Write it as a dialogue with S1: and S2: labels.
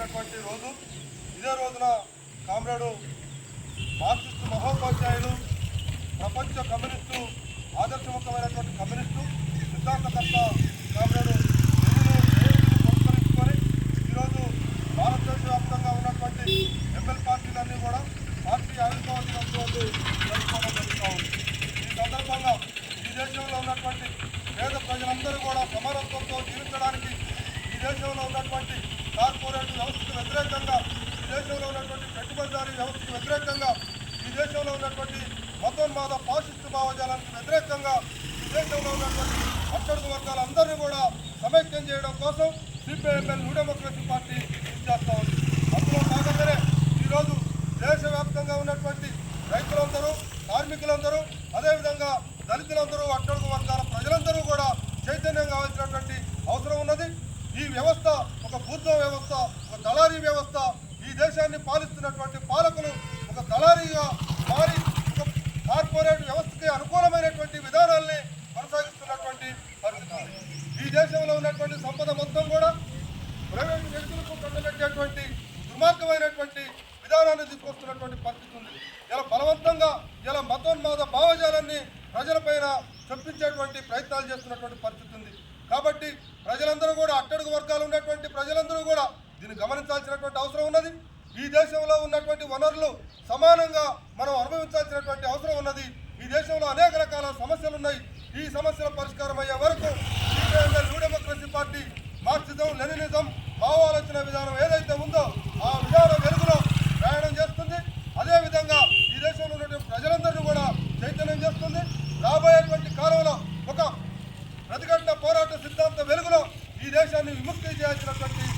S1: చేసినటువంటి రోజు. ఇదే రోజున కామ్రేడు మార్క్సిస్టు మహోపాధ్యాయులు ప్రపంచ కమ్యూనిస్టు ఆదర్శవంతమైనటువంటి కమ్యూనిస్టు సిద్ధాంతకర్త కామ్రేడు లెనిన్ పురస్కరించుకొని ఈరోజు భారతదేశ వ్యాప్తంగా ఉన్నటువంటి ఎంఎల్ పార్టీలన్నీ కూడా పార్టీ ఆవిర్భావ దినోత్సవాలు జరుపుకోవడం జరుగుతూ ఉంది. ఈ సందర్భంగా ఈ దేశంలో ఉన్నటువంటి పేద ప్రజలందరూ కూడా సమానత్వంతో జీవించడానికి ఈ దేశంలో ఉన్నటువంటి కార్పొరేట్ వ్యవస్థకు వ్యతిరేకంగా ఈ దేశంలో ఉన్నటువంటి పెట్టుబడిదారీ వ్యవస్థకు వ్యతిరేకంగా ఈ దేశంలో ఉన్నటువంటి మతోన్మాద పాశిస్టు భావజాలానికి వ్యతిరేకంగా ఈ దేశంలో ఉన్నటువంటి అట్టడుగు వర్గాలందరినీ కూడా సమైక్యం చేయడం కోసం సిపిఐఎంఎల్ న్యూ డెమోక్రసీ పార్టీ కృషి చేస్తూ ఉంది? అందులో భాగంగానే ఈరోజు దేశవ్యాప్తంగా ఉన్నటువంటి రైతులందరూ కార్మికులందరూ అదేవిధంగా దళితులందరూ అట్టడుగు వర్గాల ప్రజలందరూ కూడా చైతన్యం కావాల్సినటువంటి అవసరం ఉన్నది. ఈ వ్యవస్థ ఒక బూర్జో వ్యవస్థ ఒక దళారీ వ్యవస్థ ఈ దేశాన్ని పాలిస్తున్నటువంటి పాలకులు ఒక దళారీగా మారి ఒక కార్పొరేట్ వ్యవస్థకి అనుకూలమైనటువంటి విధానాల్ని కొనసాగిస్తున్నటువంటి పరిస్థితి. ఈ దేశంలో ఉన్నటువంటి సంపద మొత్తం కూడా ప్రైవేట్ వ్యక్తులకు కట్టబెట్టేటువంటి దుర్మార్గమైనటువంటి విధానాన్ని తీసుకొస్తున్నటువంటి పరిస్థితి ఉంది. ఇలా బలవంతంగా ఇలా మతోన్మాద భావజాలాన్ని ప్రజలపైన చొప్పించేటువంటి ప్రయత్నాలు చేస్తున్నటువంటి పరిస్థితి ఉంది. కాబట్టి ప్రజలందరూ కూడా అట్టడుగు వర్గాలు ఉన్నటువంటి ప్రజలందరూ కూడా దీన్ని గమనించాల్సినటువంటి అవసరం ఉన్నది. ఈ దేశంలో ఉన్నటువంటి వనరులు సమానంగా మనం అనుభవించాల్సినటువంటి అవసరం ఉన్నది. ఈ దేశంలో అనేక రకాల సమస్యలు ఉన్నాయి. ఈ సమస్యల పరిష్కారం అయ్యే వరకు New Democracy party Marxism Leninism భావాలోచన విధానం ఏదైతే ఉందో ప్రతిఘటన పోరాట సిద్ధాంత వెలుగులో ఈ దేశాన్ని విముక్తి చేయాల్సినటువంటి